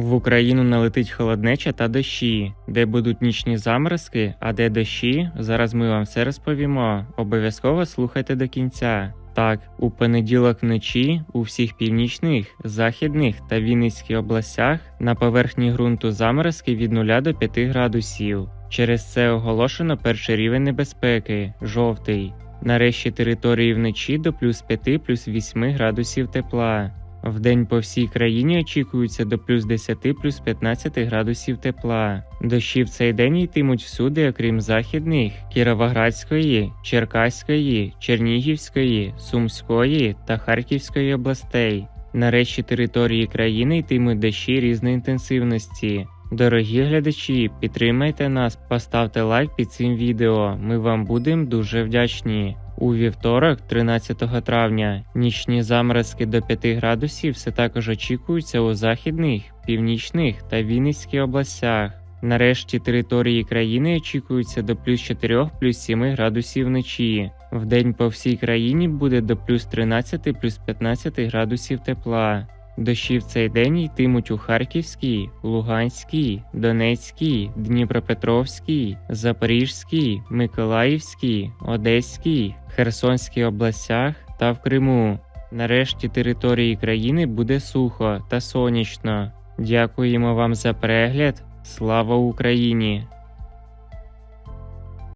В Україну налетить холоднеча та дощі, де будуть нічні заморозки, а де дощі. Зараз ми вам все розповімо. Обов'язково слухайте до кінця. Так, у понеділок вночі у всіх північних, західних та Вінницьких областях на поверхні ґрунту заморозки від 0 до 5 градусів. Через це оголошено перший рівень небезпеки жовтий. Нарешті території вночі до плюс 5 плюс 8 градусів тепла. Вдень по всій країні очікується до плюс 10 плюс 15 градусів тепла. Дощі в цей день йтимуть всюди, окрім західних, Кіровоградської, Черкаської, Чернігівської, Сумської та Харківської областей. Нарешті території країни йтимуть дощі різної інтенсивності. Дорогі глядачі, підтримайте нас, поставте лайк під цим відео. Ми вам будемо дуже вдячні. У вівторок, 13 травня, нічні заморозки до 5 градусів все також очікуються у західних, північних та Вінницьких областях. Нарешті території країни очікуються до плюс 4 плюс 7 градусів вночі. Вдень по всій країні буде до плюс 13 плюс 15 градусів тепла. Дощі в цей день йтимуть у Харківській, Луганській, Донецькій, Дніпропетровській, Запорізькій, Миколаївській, Одеській, Херсонській областях та в Криму. Нарешті території країни буде сухо та сонячно. Дякуємо вам за перегляд. Слава Україні!